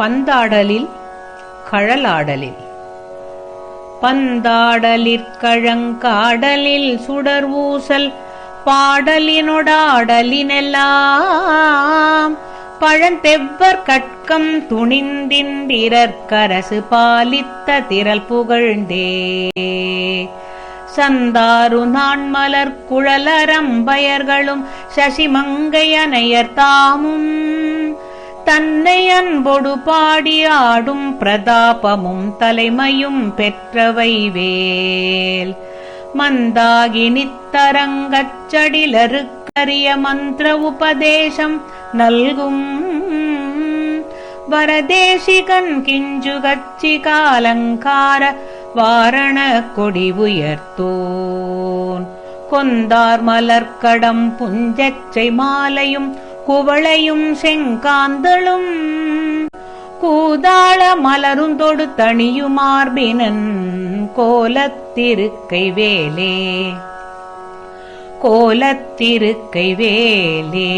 பந்தாடலில் கழலாடலில். பந்தாடலிற்கழங்காடலில் சுடர் ஊசல் பாடலினொடாடலினெல்லாம். பழந்தெவ்வர் கட்கம் துணிந்திந்திரற்கரசு பாலித்த திரள் புகழ்ந்தே. சந்தாரு நான் மலர் குழலரம்பயர்களும் சசிமங்கையனையர் தாமும் தன்னை அன்பொடு பாடி ஆடும் பிரதாபமும் தலைமையும் பெற்றவை வேல். மந்தாகி சடிலருக்கரிய மந்திர உபதேசம் நல்கும். வரதேசிகன் கிஞ்சுகச்சி காலங்கார வாரண கொடி உயர்த்தோன். கொந்தார் மலர்க்கடம் புஞ்சச்சை மாலையும் குவளையும் செங்காந்தளும் கூதாள மலருந்தொடு தணியுமார்பினன் கோலத்திருக்கை வேலே கோலத்திருக்கை வேலே